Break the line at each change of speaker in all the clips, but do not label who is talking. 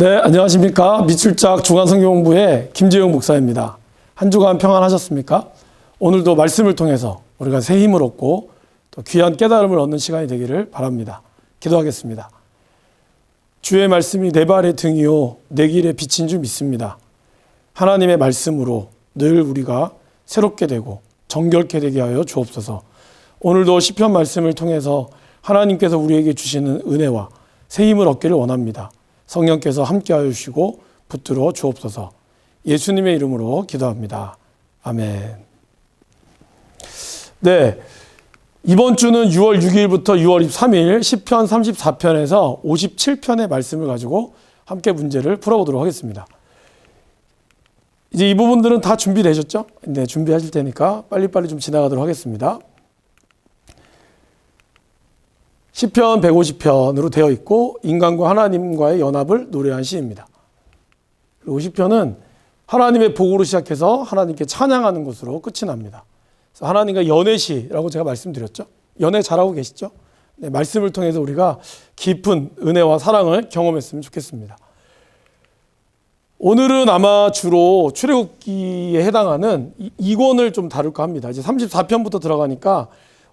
네, 안녕하십니까. 미출작 중앙성경부의 김재용 목사입니다. 한 주간 평안하셨습니까? 오늘도 말씀을 통해서 우리가 새 힘을 얻고 또 귀한 깨달음을 얻는 시간이 되기를 바랍니다. 기도하겠습니다. 주의 말씀이 내 발의 등이요, 내 길의 빛인 줄 믿습니다. 하나님의 말씀으로 늘 우리가 새롭게 되고 정결케 되게 하여 주옵소서. 오늘도 시편 말씀을 통해서 하나님께서 우리에게 주시는 은혜와 새 힘을 얻기를 원합니다. 성령께서 함께하여 주시고 붙들어 주옵소서. 예수님의 이름으로 기도합니다. 아멘. 네. 이번 주는 6월 6일부터 6월 23일 10편 34편에서 57편의 말씀을 가지고 함께 문제를 풀어보도록 하겠습니다. 이제 이 부분들은 다 준비되셨죠? 네, 준비하실 테니까 빨리빨리 좀 지나가도록 하겠습니다. 10편 150편으로 되어 있고 인간과 하나님과의 연합을 노래한 시입니다. 그리고 50편은 하나님의 복으로 시작해서 하나님께 찬양하는 것으로 끝이 납니다. 그래서 하나님과 연애시라고 제가 말씀드렸죠. 연애 잘하고 계시죠? 네, 말씀을 통해서 우리가 깊은 은혜와 사랑을 경험했으면 좋겠습니다. 오늘은 아마 주로 출애굽기에 해당하는 이- 이권을 좀 다룰까 합니다. 이제 34편부터 들어가니까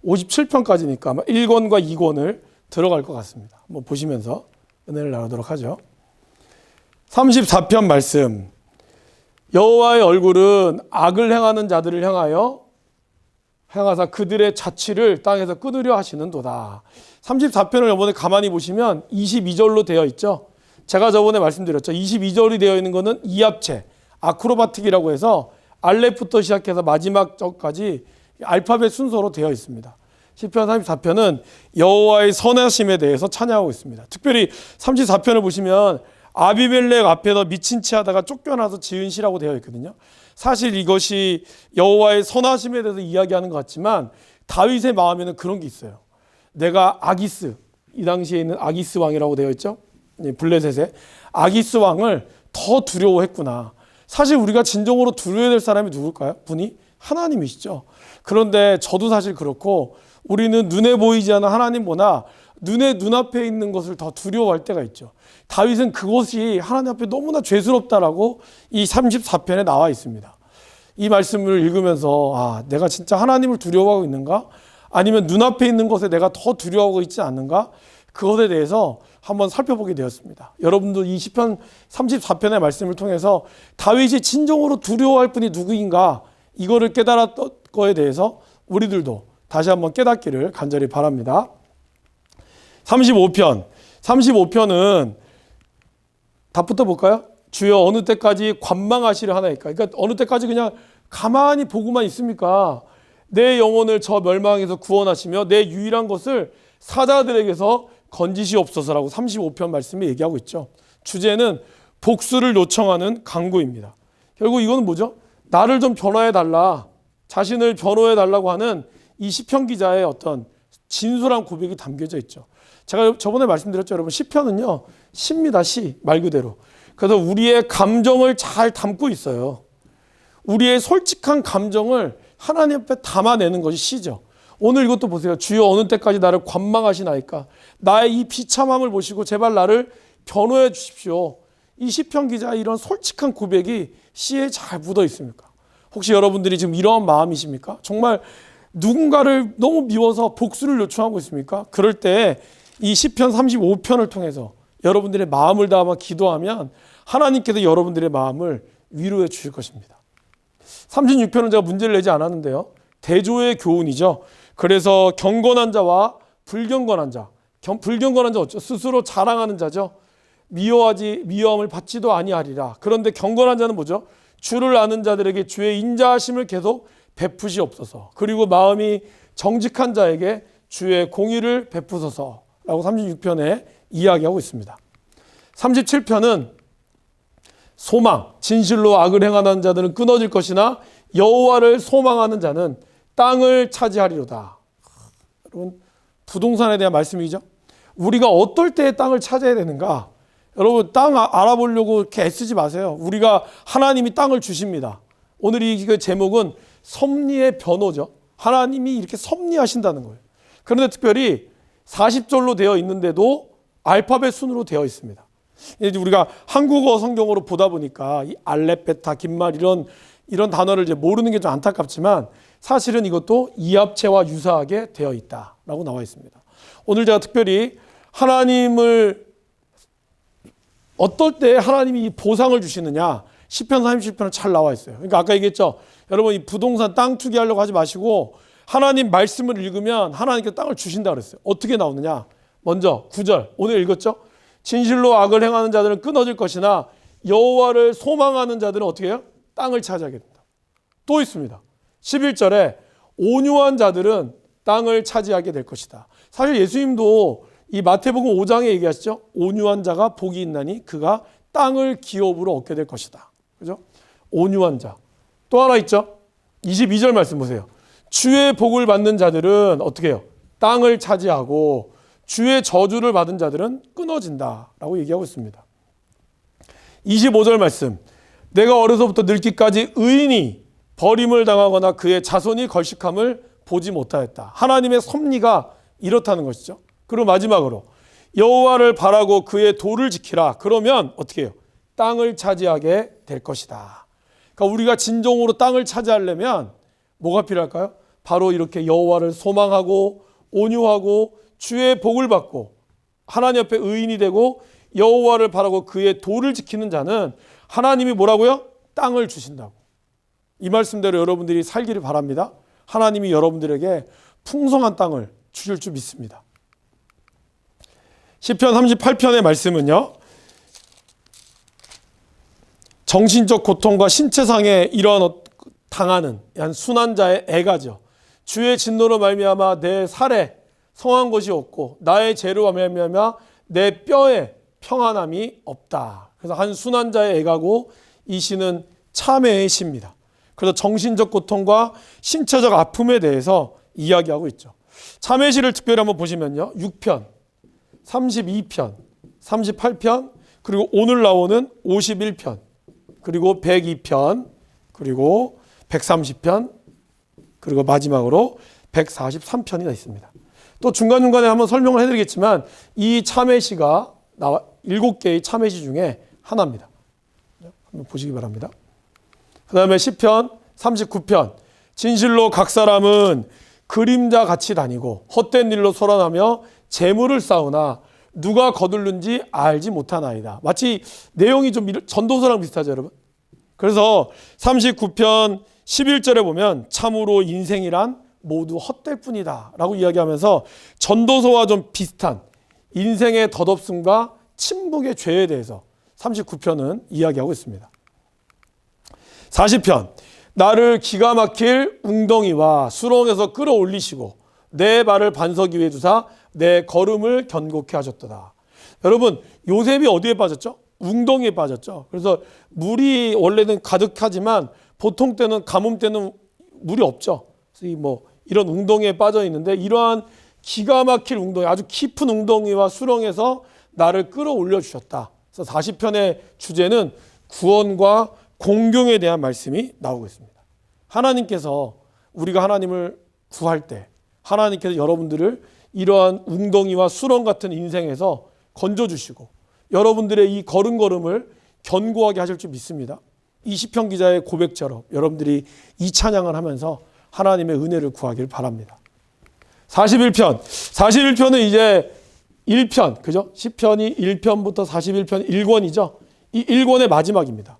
57편까지니까 아마 1권과 2권을 들어갈 것 같습니다. 한번 보시면서 은혜를 나누도록 하죠. 34편 말씀. 여호와의 얼굴은 악을 행하는 자들을 향하여 향하사 그들의 자취를 땅에서 끊으려 하시는도다. 34편을 이번에 가만히 보시면 22절로 되어 있죠. 제가 저번에 말씀드렸죠. 22절이 되어 있는 것은 이합체, 아크로바틱이라고 해서 알렙부터 시작해서 마지막 절까지 알파벳 순서로 되어 있습니다. 시편 34편은 여호와의 선하심에 대해서 찬양하고 있습니다. 특별히 34편을 보시면 아비멜렉 앞에서 미친 채 하다가 쫓겨나서 지은 시라고 되어 있거든요. 사실 이것이 여호와의 선하심에 대해서 이야기하는 것 같지만 다윗의 마음에는 그런 게 있어요. 내가 아기스 이 당시에 있는 아기스 왕이라고 되어 있죠. 이 블레셋의 아기스 왕을 더 두려워했구나. 사실 우리가 진정으로 두려워야 될 사람이 누굴까요? 분이 하나님이시죠. 그런데 저도 사실 그렇고 우리는 눈에 보이지 않는 하나님보다 눈에 눈앞에 있는 것을 더 두려워할 때가 있죠. 다윗은 그것이 하나님 앞에 너무나 죄스럽다라고 이 34편에 나와 있습니다. 이 말씀을 읽으면서 아, 내가 진짜 하나님을 두려워하고 있는가? 아니면 눈앞에 있는 것에 내가 더 두려워하고 있지 않는가? 그것에 대해서 한번 살펴보게 되었습니다. 여러분도 이 시편 34편의 말씀을 통해서 다윗이 진정으로 두려워할 분이 누구인가? 이거를 깨달았던 거에 대해서 우리들도 다시 한번 깨닫기를 간절히 바랍니다. 35편. 35편은 답부터 볼까요? 주여 어느 때까지 관망하시려 하나이까? 그러니까 어느 때까지 그냥 가만히 보고만 있습니까? 내 영혼을 저 멸망에서 구원하시며 내 유일한 것을 사자들에게서 건지시옵소서라고 35편 말씀에 얘기하고 있죠. 주제는 복수를 요청하는 강구입니다. 결국 이거는 뭐죠? 나를 좀 변호해 달라. 자신을 변호해 달라고 하는 이 시편 기자의 어떤 진솔한 고백이 담겨져 있죠. 제가 저번에 말씀드렸죠, 여러분. 시편은요, 시입니다, 시. 말 그대로. 그래서 우리의 감정을 잘 담고 있어요. 우리의 솔직한 감정을 하나님 앞에 담아내는 것이 시죠. 오늘 이것도 보세요. 주여 어느 때까지 나를 관망하시나이까? 나의 이 비참함을 보시고 제발 나를 변호해 주십시오. 이 시편 기자의 이런 솔직한 고백이 시에 잘 묻어 있습니까? 혹시 여러분들이 지금 이러한 마음이십니까? 정말 누군가를 너무 미워서 복수를 요청하고 있습니까? 그럴 때 이 시편 35편을 통해서 여러분들의 마음을 담아 기도하면 하나님께서 여러분들의 마음을 위로해 주실 것입니다. 36편은 제가 문제를 내지 않았는데요. 대조의 교훈이죠. 그래서 경건한 자와 불경건한 자, 경- 불경건한 자 어쩌 스스로 자랑하는 자죠. 미워하지 미워함을 받지도 아니하리라. 그런데 경건한 자는 뭐죠? 주를 아는 자들에게 주의 인자하심을 계속 베푸시옵소서. 그리고 마음이 정직한 자에게 주의 공의를 베푸소서라고 36편에 이야기하고 있습니다. 37편은 소망, 진실로 악을 행하는 자들은 끊어질 것이나 여호와를 소망하는 자는 땅을 차지하리로다. 여러분 부동산에 대한 말씀이죠. 우리가 어떨 때 땅을 차지해야 되는가? 여러분 땅 아- 알아보려고 이렇게 애쓰지 마세요. 우리가 하나님이 땅을 주십니다. 오늘 이그 제목은 섭리의 변호죠. 하나님이 이렇게 섭리하신다는 거예요. 그런데 특별히 40절로 되어 있는데도 알파벳 순으로 되어 있습니다. 이제 우리가 한국어 성경으로 보다 보니까 이 알레베타, 긴말 이런 이런 단어를 이제 모르는 게 좀 안타깝지만 사실은 이것도 이합체와 유사하게 되어 있다라고 나와 있습니다. 오늘 제가 특별히 하나님을 어떨 때 하나님이 이 보상을 주시느냐 10편 30편은 잘 나와 있어요. 그러니까 아까 얘기했죠. 여러분 이 부동산 땅 투기하려고 하지 마시고 하나님 말씀을 읽으면 하나님께 땅을 주신다 그랬어요. 어떻게 나오느냐? 먼저 9절 오늘 읽었죠? 진실로 악을 행하는 자들은 끊어질 것이나 여호와를 소망하는 자들은 어떻게 해요? 땅을 차지하게 된다. 또 있습니다. 11절에 온유한 자들은 땅을 차지하게 될 것이다. 사실 예수님도 이 마태복음 5장에 얘기하시죠. 온유한 자가 복이 있나니 그가 땅을 기업으로 얻게 될 것이다. 그죠? 온유한 자. 또 하나 있죠. 22절 말씀 보세요. 주의 복을 받는 자들은 어떻게 해요? 땅을 차지하고 주의 저주를 받은 자들은 끊어진다 라고 얘기하고 있습니다. 25절 말씀. 내가 어려서부터 늙기까지 의인이 버림을 당하거나 그의 자손이 걸식함을 보지 못하였다. 하나님의 섭리가 이렇다는 것이죠. 그리고 마지막으로 여호와를 바라고 그의 도를 지키라. 그러면 어떻게 해요? 땅을 차지하게 될 것이다. 그러니까 우리가 진정으로 땅을 차지하려면 뭐가 필요할까요? 바로 이렇게 여호와를 소망하고 온유하고 주의 복을 받고 하나님 옆에 의인이 되고 여호와를 바라고 그의 도를 지키는 자는 하나님이 뭐라고요? 땅을 주신다고. 이 말씀대로 여러분들이 살기를 바랍니다. 하나님이 여러분들에게 풍성한 땅을 주실 줄 믿습니다. 시편 38편의 말씀은요. 정신적 고통과 신체상의 이러한 어- 당하는 한 순한 자의 애가죠. 주의 진노로 말미암아 내 살에 성한 것이 없고 나의 죄로 말미암아 내 뼈에 평안함이 없다. 그래서 한 순한 자의 애가고 이 시는 참회의 시입니다. 그래서 정신적 고통과 신체적 아픔에 대해서 이야기하고 있죠. 참회시를 특별히 한번 보시면요. 6편, 32편, 38편, 그리고 오늘 나오는 51편, 그리고 102편, 그리고 130편, 그리고 마지막으로 143편이 있습니다. 또 중간중간에 한번 설명을 해드리겠지만 이 참회시가 나와 일곱 개의 참회시 중에 하나입니다. 한번 보시기 바랍니다. 그 다음에 10편, 39편. 진실로 각 사람은 그림자 같이 다니고 헛된 일로 소란하며 재물을 쌓으나 누가 거둘는지 알지 못하나이다. 마치 내용이 좀 전도서랑 비슷하죠, 여러분? 그래서 39편 11절에 보면 참으로 인생이란 모두 헛될 뿐이다 라고 이야기하면서 전도서와 좀 비슷한 인생의 덧없음과 침묵의 죄에 대해서 39편은 이야기하고 있습니다. 40편 나를 기가 막힐 웅덩이와 수렁에서 끌어올리시고 내 발을 반석 위에 두사 내 걸음을 견고케 하셨도다. 여러분 요셉이 어디에 빠졌죠? 웅덩이에 빠졌죠. 그래서 물이 원래는 가득하지만 보통 때는 가뭄 때는 물이 없죠. 이뭐 이런 웅덩이에 빠져 있는데 이러한 기가 막힐 웅덩이 아주 깊은 웅덩이와 수렁에서 나를 끌어올려 주셨다. 그래서 40편의 주제는 구원과 공경에 대한 말씀이 나오고 있습니다. 하나님께서 우리가 하나님을 구할 때 하나님께서 여러분들을 이러한 웅덩이와 수렁 같은 인생에서 건져 주시고 여러분들의 이 걸음걸음을 견고하게 하실 줄 믿습니다. 이 시편 기자의 고백처럼 여러분들이 이 찬양을 하면서 하나님의 은혜를 구하길 바랍니다. 41편. 41편은 이제 1편, 그죠? 시편이 1편부터 41편 1권이죠. 이 1권의 마지막입니다.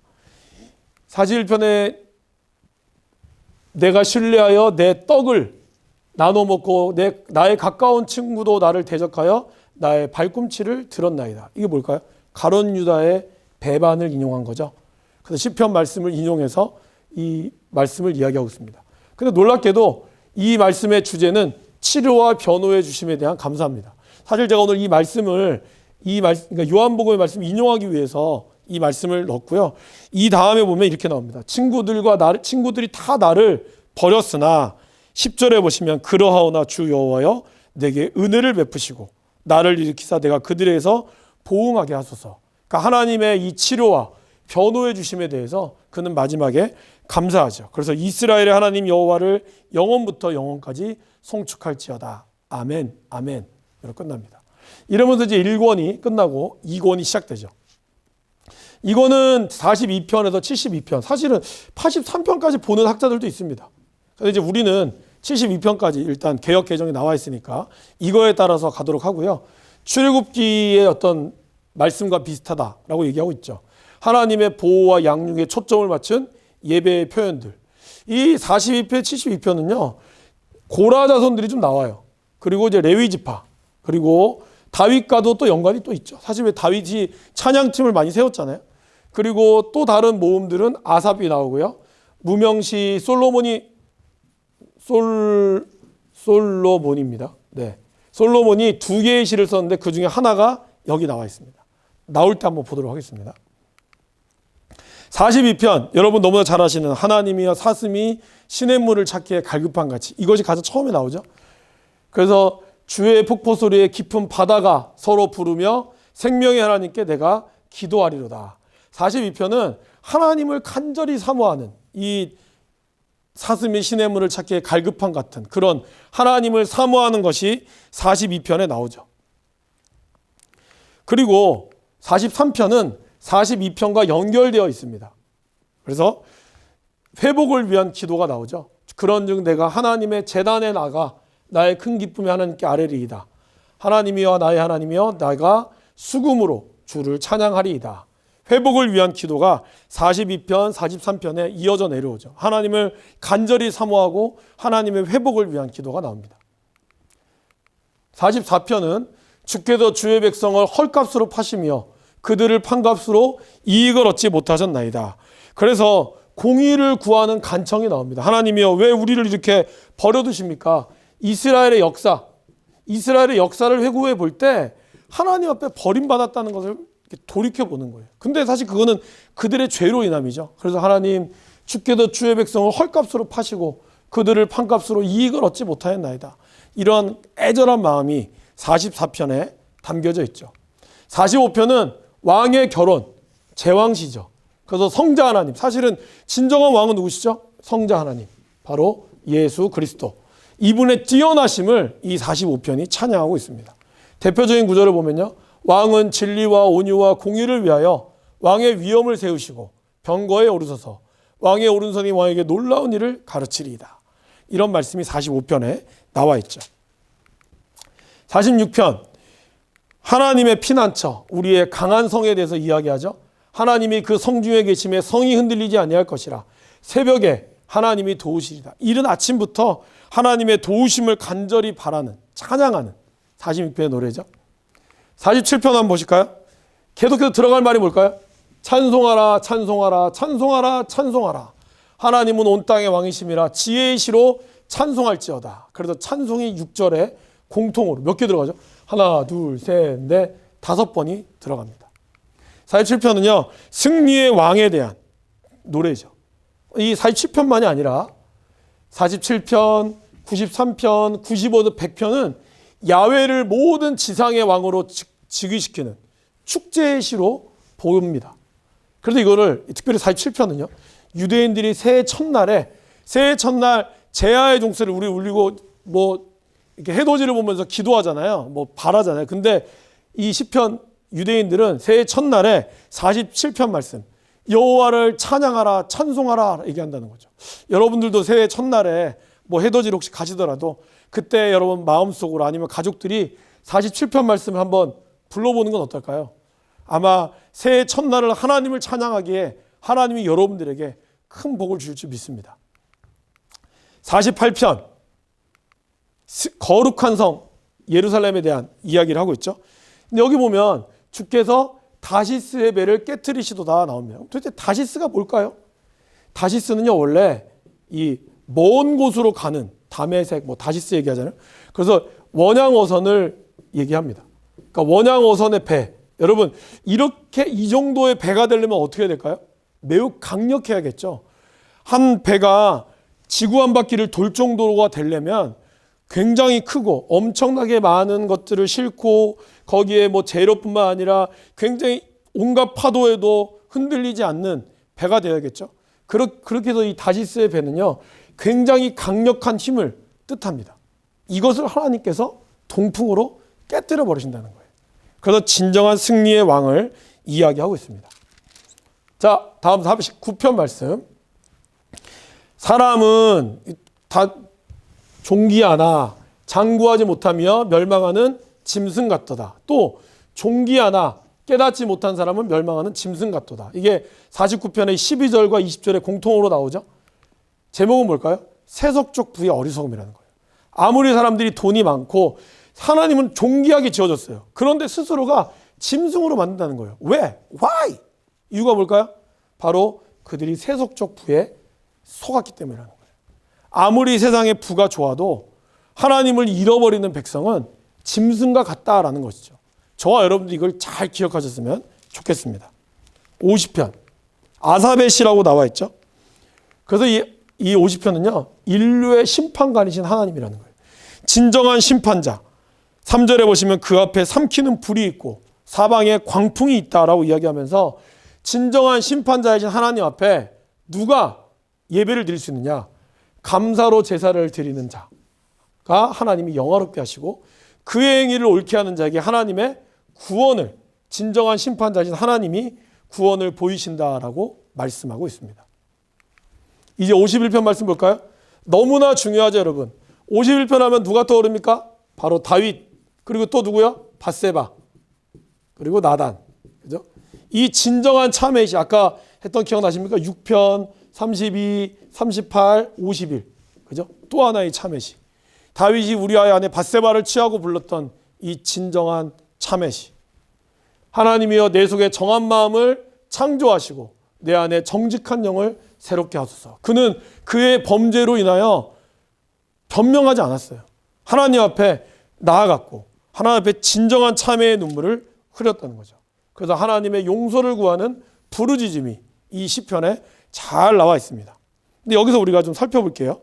41편에 내가 신뢰하여 내 떡을 나눠 먹고 내 나의 가까운 친구도 나를 대적하여 나의 발꿈치를 들었나이다. 이게 뭘까요? 가론 유다의 배반을 인용한 거죠. 그래서 시편 말씀을 인용해서 이 말씀을 이야기하고 있습니다. 근데 놀랍게도 이 말씀의 주제는 치료와 변호해 주심에 대한 감사합니다. 사실 제가 오늘 이 말씀을 이 말, 그러니까 요한복음의 말씀 인용하기 위해서 이 말씀을 넣었고요. 이 다음에 보면 이렇게 나옵니다. 친구들과 나를 친구들이 다 나를 버렸으나 10절에 보시면 그러하오나 주 여호와여 내게 은혜를 베푸시고 나를 일으키사 내가 그들에서 보응하게 하소서. 그러니까 하나님의 이 치료와 변호해 주심에 대해서 그는 마지막에 감사하죠. 그래서 이스라엘의 하나님 여호와를 영원부터 영원까지 송축할지어다. 아멘. 아멘. 이렇게 끝납니다. 이러면서 이제 1권이 끝나고 2권이 시작되죠. 이거는 42편에서 72편. 사실은 83편까지 보는 학자들도 있습니다. 그래서 이제 우리는 72편까지 일단 개혁 개정이 나와 있으니까 이거에 따라서 가도록 하고요. 출애굽기의 어떤 말씀과 비슷하다라고 얘기하고 있죠. 하나님의 보호와 양육에 초점을 맞춘 예배의 표현들. 이 42편, 72편은요. 고라 자손들이 좀 나와요. 그리고 이제 레위 지파. 그리고 다윗과도 또 연관이 또 있죠. 사실 왜 다윗이 찬양팀을 많이 세웠잖아요. 그리고 또 다른 모음들은 아삽이 나오고요. 무명시 솔로몬이 솔 솔로몬입니다. 네. 솔로몬이 두 개의 시를 썼는데 그 중에 하나가 여기 나와 있습니다. 나올 때 한번 보도록 하겠습니다. 42편 여러분 너무나 잘 아시는 하나님이여 사슴이 시냇물을 찾기에 갈급한 같이 이것이 가장 처음에 나오죠. 그래서 주의 폭포 소리에 깊은 바다가 서로 부르며 생명의 하나님께 내가 기도하리로다. 42편은 하나님을 간절히 사모하는 이 사슴이 시냇물을 찾기에 갈급한 같은 그런 하나님을 사모하는 것이 42편에 나오죠. 그리고 43편은 42편과 연결되어 있습니다. 그래서 회복을 위한 기도가 나오죠. 그런즉 내가 하나님의 재단에 나가 나의 큰 기쁨이 하나님께 아뢰리이다. 하나님이여 나의 하나님이여 내가 수금으로 주를 찬양하리이다. 회복을 위한 기도가 42편, 43편에 이어져 내려오죠. 하나님을 간절히 사모하고 하나님의 회복을 위한 기도가 나옵니다. 44편은 주께서 주의 백성을 헐값으로 파시며 그들을 판값으로 이익을 얻지 못하셨나이다. 그래서 공의를 구하는 간청이 나옵니다. 하나님이여 왜 우리를 이렇게 버려두십니까? 이스라엘의 역사, 이스라엘의 역사를 회고해 볼 때 하나님 앞에 버림받았다는 것을 돌이켜 보는 거예요. 근데 사실 그거는 그들의 죄로 인함이죠. 그래서 하나님 주께서 주의 백성을 헐값으로 파시고 그들을 판값으로 이익을 얻지 못하였나이다. 이런 애절한 마음이 44편에 담겨져 있죠. 45편은 왕의 결혼, 제왕시죠. 그래서 성자 하나님. 사실은 진정한 왕은 누구시죠? 성자 하나님. 바로 예수 그리스도. 이분의 뛰어나심을 이 45편이 찬양하고 있습니다. 대표적인 구절을 보면요. 왕은 진리와 온유와 공의를 위하여 왕의 위엄을 세우시고 병거에 오르셔서 왕의 오른손이 왕에게 놀라운 일을 가르치리이다. 이런 말씀이 45편에 나와 있죠. 46편 하나님의 피난처 우리의 강한 성에 대해서 이야기하죠. 하나님이 그 성 중에 계심에 성이 흔들리지 아니할 것이라 새벽에 하나님이 도우시리다. 이른 아침부터 하나님의 도우심을 간절히 바라는 찬양하는 46편의 노래죠. 47편 한번 보실까요? 계속해서 들어갈 말이 뭘까요? 찬송하라 찬송하라 찬송하라 찬송하라 하나님은 온 땅의 왕이심이라 지혜의 시로 찬송할지어다. 그래서 찬송이 6절에 공통으로 몇 개 들어가죠? 하나, 둘, 셋, 넷, 다섯 번이 들어갑니다. 47편은요, 승리의 왕에 대한 노래죠. 이 47편만이 아니라 47편, 93편, 95도 100편은 야외를 모든 지상의 왕으로 즉위시키는 축제의 시로 보입니다. 그래서 이거를 특별히 47편은요. 유대인들이 새해 첫날에 새해 첫날 제야의 종소를 우리 울리고 뭐 이렇게 해돋이를 보면서 기도하잖아요. 뭐 바라잖아요. 근데 이 시편 유대인들은 새해 첫날에 47편 말씀 여호와를 찬양하라 찬송하라 얘기한다는 거죠. 여러분들도 새해 첫날에 뭐 해돋이를 혹시 가시더라도 그때 여러분 마음속으로 아니면 가족들이 47편 말씀을 한번 불러보는 건 어떨까요? 아마 새해 첫날을 하나님을 찬양하기에 하나님이 여러분들에게 큰 복을 줄줄 믿습니다. 48편 거룩한 성 예루살렘에 대한 이야기를 하고 있죠. 근데 여기 보면 주께서 다시스의 배를 깨뜨리시도다 나옵니다. 도대체 다시스가 뭘까요? 다시스는요 원래 이 먼 곳으로 가는 담에색 뭐 다시스 얘기하잖아요. 그래서 원양 어선을 얘기합니다. 그러니까 원양 어선의 배 여러분 이렇게 이 정도의 배가 되려면 어떻게 해야 될까요? 매우 강력해야겠죠. 한 배가 지구 한 바퀴를 돌 정도가 되려면 굉장히 크고 엄청나게 많은 것들을 싣고 거기에 뭐 재료뿐만 아니라 굉장히 온갖 파도에도 흔들리지 않는 배가 되어야겠죠. 그렇게 해서 이 다시스의 배는요, 굉장히 강력한 힘을 뜻합니다. 이것을 하나님께서 동풍으로 깨뜨려 버리신다는 거예요. 그래서 진정한 승리의 왕을 이야기하고 있습니다. 자, 다음 39편 말씀. 사람은 다 종기 하나 장구하지 못하며 멸망하는 짐승 같도다. 또 종기 하나 깨닫지 못한 사람은 멸망하는 짐승 같도다. 이게 49편의 12절과 20절에 공통으로 나오죠. 제목은 뭘까요? 세속적 부의 어리석음이라는 거예요. 아무리 사람들이 돈이 많고 하나님은 존귀하게 지어졌어요. 그런데 스스로가 짐승으로 만든다는 거예요. 왜? Why? 이유가 뭘까요? 바로 그들이 세속적 부에 속았기 때문이라는 거예요. 아무리 세상의 부가 좋아도 하나님을 잃어버리는 백성은 짐승과 같다라는 것이죠. 저와 여러분도 이걸 잘 기억하셨으면 좋겠습니다. 50편. 아사벳이라고 나와 있죠. 그래서 이, 이 50편은요, 인류의 심판관이신 하나님이라는 거예요. 진정한 심판자. 3절에 보시면 그 앞에 삼키는 불이 있고 사방에 광풍이 있다라고 이야기하면서 진정한 심판자이신 하나님 앞에 누가 예배를 드릴 수 있느냐? 감사로 제사를 드리는 자가 하나님이 영화롭게 하시고 그의 행위를 옳게 하는 자에게 하나님의 구원을 진정한 심판자이신 하나님이 구원을 보이신다라고 말씀하고 있습니다. 이제 51편 말씀 볼까요? 너무나 중요하죠, 여러분. 51편 하면 누가 떠오릅니까? 바로 다윗. 그리고 또 누구요? 바세바. 그리고 나단. 그죠? 이 진정한 참회시 아까 했던 기억나십니까? 6편, 32, 38, 51. 그죠? 또 하나의 참회시. 다윗이 우리아의 아내 바세바를 취하고 불렀던 이 진정한 참회시. 하나님이여 내 속에 정한 마음을 창조하시고 내 안에 정직한 영을 새롭게 하소서. 그는 그의 범죄로 인하여 변명하지 않았어요. 하나님 앞에 나아갔고 하나님 앞에 진정한 참회의 눈물을 흘렸다는 거죠. 그래서 하나님의 용서를 구하는 부르짖음이 이 시편에 잘 나와 있습니다. 근데 여기서 우리가 좀 살펴볼게요.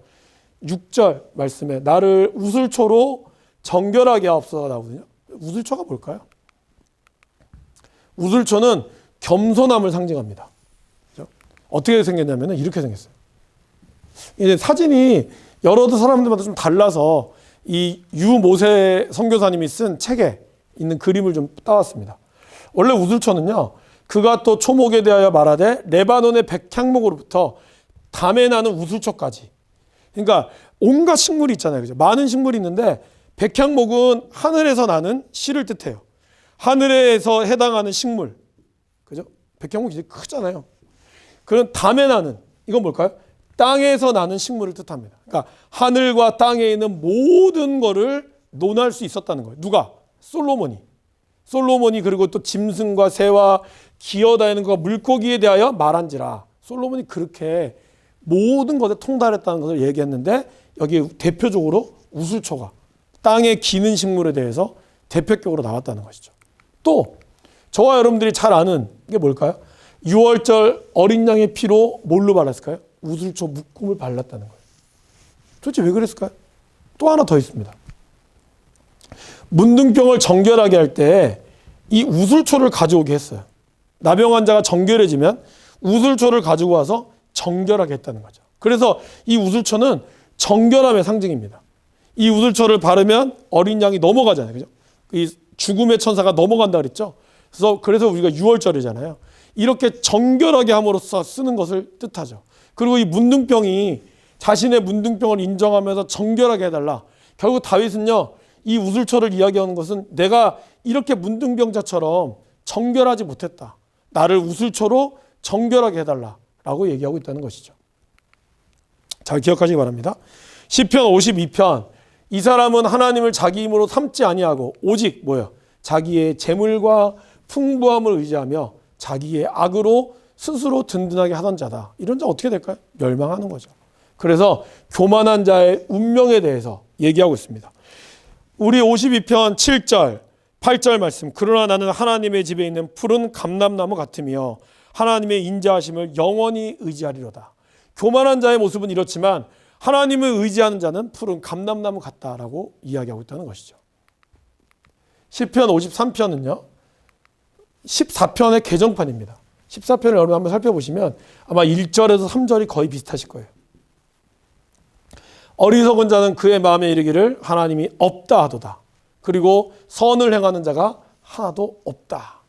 6절 말씀에 나를 우슬초로 정결하게 하옵소서 나오거든요. 우슬초가 뭘까요? 우슬초는 겸손함을 상징합니다. 어떻게 생겼냐면 이렇게 생겼어요. 이제 사진이 여러 사람들마다 좀 달라서 이 유모세 선교사님이 쓴 책에 있는 그림을 좀 따왔습니다. 원래 우슬초는요, 그가 또 초목에 대하여 말하되 레바논의 백향목으로부터 담에 나는 우슬초까지. 그러니까 온갖 식물이 있잖아요. 그죠? 많은 식물이 있는데 백향목은 하늘에서 나는 씨를 뜻해요. 하늘에서 해당하는 식물. 그죠? 백향목이 크잖아요. 그런 담에 나는 이건 뭘까요? 땅에서 나는 식물을 뜻합니다. 그러니까 하늘과 땅에 있는 모든 거를 논할 수 있었다는 거예요. 누가? 솔로몬이. 솔로몬이 그리고 또 짐승과 새와 기어다니는 것과 물고기에 대하여 말한지라. 솔로몬이 그렇게 모든 것에 통달했다는 것을 얘기했는데 여기 대표적으로 우슬초가 땅에 기는 식물에 대해서 대표격으로 나왔다는 것이죠. 또 저와 여러분들이 잘 아는 게 뭘까요? 6월절 어린 양의 피로 뭘로 발랐을까요? 우슬초 묶음을 발랐다는 거예요. 도대체 왜 그랬을까요? 또 하나 더 있습니다. 문둥병을 정결하게 할 때 이 우슬초를 가져오게 했어요. 나병 환자가 정결해지면 우슬초를 가지고 와서 정결하게 했다는 거죠. 그래서 이 우슬초는 정결함의 상징입니다. 이 우슬초를 바르면 어린 양이 넘어가잖아요. 그죠? 이 죽음의 천사가 넘어간다 그랬죠. 그래서 그래서 우리가 6월절이잖아요. 이렇게 정결하게 함으로써 쓰는 것을 뜻하죠. 그리고 이 문둥병이 자신의 문둥병을 인정하면서 정결하게 해달라. 결국 다윗은요, 이 우슬초를 이야기하는 것은 내가 이렇게 문둥병자처럼 정결하지 못했다. 나를 우슬초로 정결하게 해달라. 라고 얘기하고 있다는 것이죠. 잘 기억하시기 바랍니다. 시편 52편. 이 사람은 하나님을 자기 힘으로 삼지 아니하고 오직 뭐야? 자기의 재물과 풍부함을 의지하며 자기의 악으로 스스로 든든하게 하던 자다. 이런 자 어떻게 될까요? 멸망하는 거죠. 그래서 교만한 자의 운명에 대해서 얘기하고 있습니다. 우리 52편 7절, 8절 말씀. 그러나 나는 하나님의 집에 있는 푸른 감람나무 같으며 하나님의 인자하심을 영원히 의지하리로다. 교만한 자의 모습은 이렇지만 하나님을 의지하는 자는 푸른 감람나무 같다라고 이야기하고 있다는 것이죠. 10편 53편은요. 14편의 개정판입니다. 14편을 여러분 한번 살펴보시면 아마 1절에서 3절이 거의 비슷하실 거예요. 어리석은 자는 그의 마음에 이르기를 하나님이 없다 하도다. 그리고 선을 행하는 자가 하나도 없다.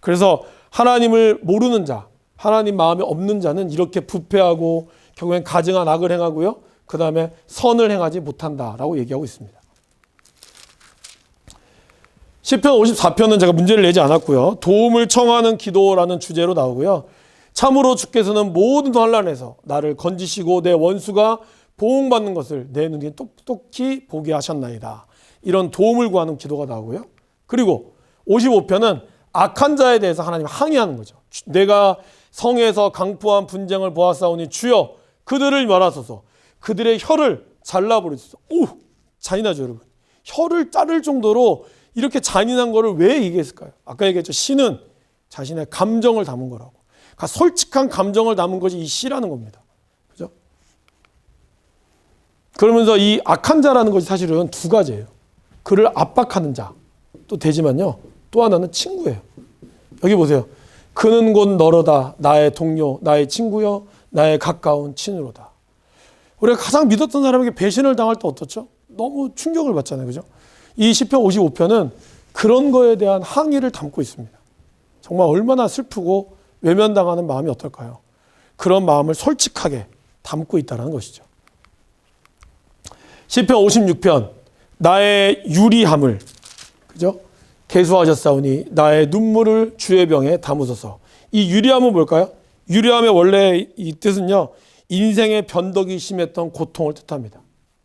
그래서 하나님을 모르는 자, 하나님 마음에 없는 자는 이렇게 부패하고 결국엔 가증한 악을 행하고요. 그 다음에 선을 행하지 못한다라고 얘기하고 있습니다. 시편 54편은 제가 문제를 내지 않았고요. 도움을 청하는 기도라는 주제로 나오고요. 참으로 주께서는 모든 환란에서 나를 건지시고 내 원수가 보응받는 것을 내 눈이 똑똑히 보게 하셨나이다. 이런 도움을 구하는 기도가 나오고요. 그리고 55편은 악한 자에 대해서 하나님 항의하는 거죠. 주- 내가 성에서 강포한 분쟁을 보았사오니 주여 그들을 멸하소서 그들의 혀를 잘라버리소서. 오 잔인하죠 여러분. 혀를 자를 정도로 이렇게 잔인한 거를 왜 얘기했을까요? 아까 얘기했죠. 시는 자신의 감정을 담은 거라고. 그러니까 솔직한 감정을 담은 것이 이 시라는 겁니다. 그죠? 그러면서 이 악한 자라는 것이 사실은 두 가지예요. 그를 압박하는 자. 또 되지만요. 또 하나는 친구예요. 여기 보세요. 그는 곧 너로다. 나의 동료, 나의 친구여, 나의 가까운 친으로다. 우리가 가장 믿었던 사람에게 배신을 당할 때 어떻죠? 너무 충격을 받잖아요. 그죠? 이 시편 55편은 그런 거에 대한 항의를 담고 있습니다. 정말 얼마나 슬프고 외면당하는 마음이 어떨까요? 그런 마음을 솔직하게 담고 있다는 것이죠. 시편 56편 나의 유리함을 그죠? 개수하셨사오니 나의 눈물을 주의 병에 담으소서. 이 유리함은 뭘까요? 유리함의 원래 이 뜻은요. 인생의 변덕이 심했던 고통을 뜻합니다.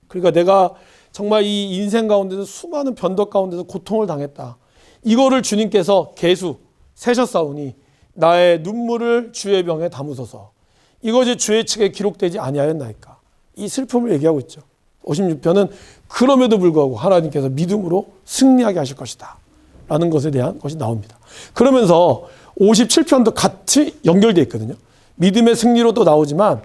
그러니까 내가 정말 이 인생 가운데서 수많은 변덕 가운데서 고통을 당했다. 이거를 주님께서 개수 세셨사오니 나의 눈물을 주의 병에 담으소서. 이것이 주의 측에 기록되지 아니하였나이까. 이 슬픔을 얘기하고 있죠. 56편은 그럼에도 불구하고 하나님께서 믿음으로 승리하게 하실 것이다. 라는 것에 대한 것이 나옵니다. 그러면서 57편도 같이 연결되어 있거든요. 믿음의 승리로 또 나오지만?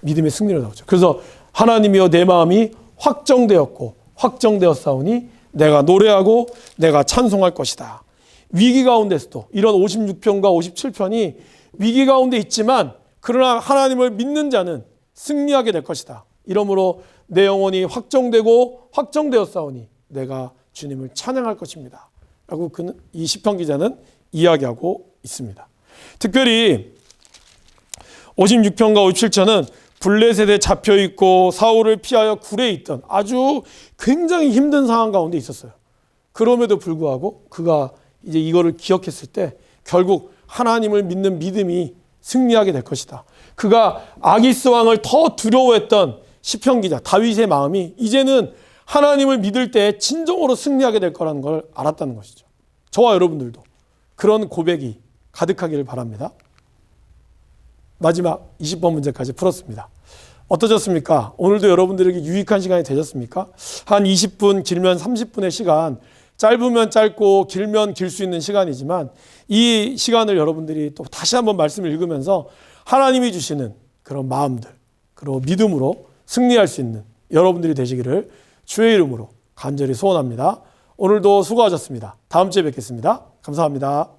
믿음의 승리로 나오죠. 그래서 하나님이여 내 마음이 확정되었고 확정되었사오니 내가 노래하고 내가 찬송할 것이다. 위기 가운데서도 이런 56편과 57편이 위기 가운데 있지만 그러나 하나님을 믿는 자는 승리하게 될 것이다. 이러므로 내 영혼이 확정되고 확정되었사오니 내가 주님을 찬양할 것입니다. 라고 이 시편 기자는 이야기하고 있습니다. 특별히 56편과 57편은 블레셋에 잡혀 있고 사울을 피하여 굴에 있던 아주 굉장히 힘든 상황 가운데 있었어요. 그럼에도 불구하고 그가 이제 이거를 기억했을 때 결국 하나님을 믿는 믿음이 승리하게 될 것이다. 그가 아기스 왕을 더 두려워했던 시편 기자 다윗의 마음이 이제는 하나님을 믿을 때 진정으로 승리하게 될 거라는 걸 알았다는 것이죠. 저와 여러분들도 그런 고백이 가득하기를 바랍니다. 마지막 20번 문제까지 풀었습니다. 어떠셨습니까? 오늘도 여러분들에게 유익한 시간이 되셨습니까? 한 20분, 길면 30분의 시간, 짧으면 짧고 길면 길 수 있는 시간이지만 이 시간을 여러분들이 또 다시 한번 말씀을 읽으면서 하나님이 주시는 그런 마음들, 그리고 믿음으로 승리할 수 있는 여러분들이 되시기를 주의 이름으로 간절히 소원합니다. 오늘도 수고하셨습니다. 다음 주에 뵙겠습니다. 감사합니다.